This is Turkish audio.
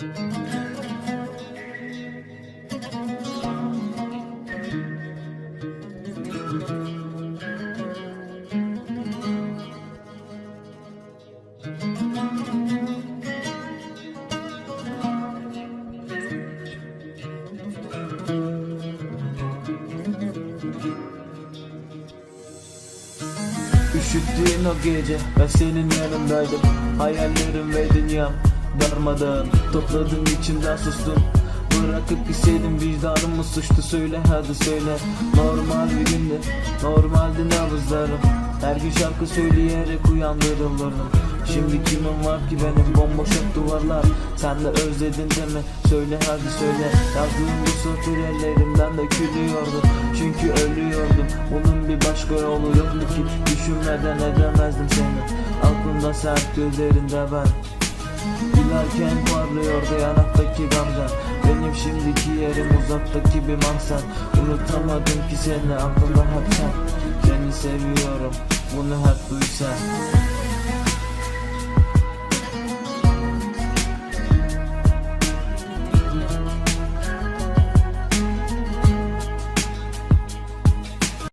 Üşüttüğün o gece ben senin yanındaydım. Hayallerim ve dünyam darmadağın. Topladım içimden sustum. Bırakıp gitseydim vicdanım mı suçtu? Söyle hadi söyle. Normal bir günde normaldi nabızlarım Her gün şarkı söyleyerek uyandırılırım. Şimdi kimin var ki benim? Bomboş hep duvarlar. Sen de özledin deme. Söyle hadi söyle. Yazdığım bu satır ellerimden dökülüyordu Çünkü ölüyordum. Bunun bir başka yolu yoktu ki. Düşünmeden edemezdim seni. Aklımda sen gözlerinde ben Gülerken parlıyordu yanaktaki gamze Benim şimdiki yerim uzaktaki bir mahzen Unutamadım ki seni aklımda hep sen. Seni seviyorum bunu hep duy sen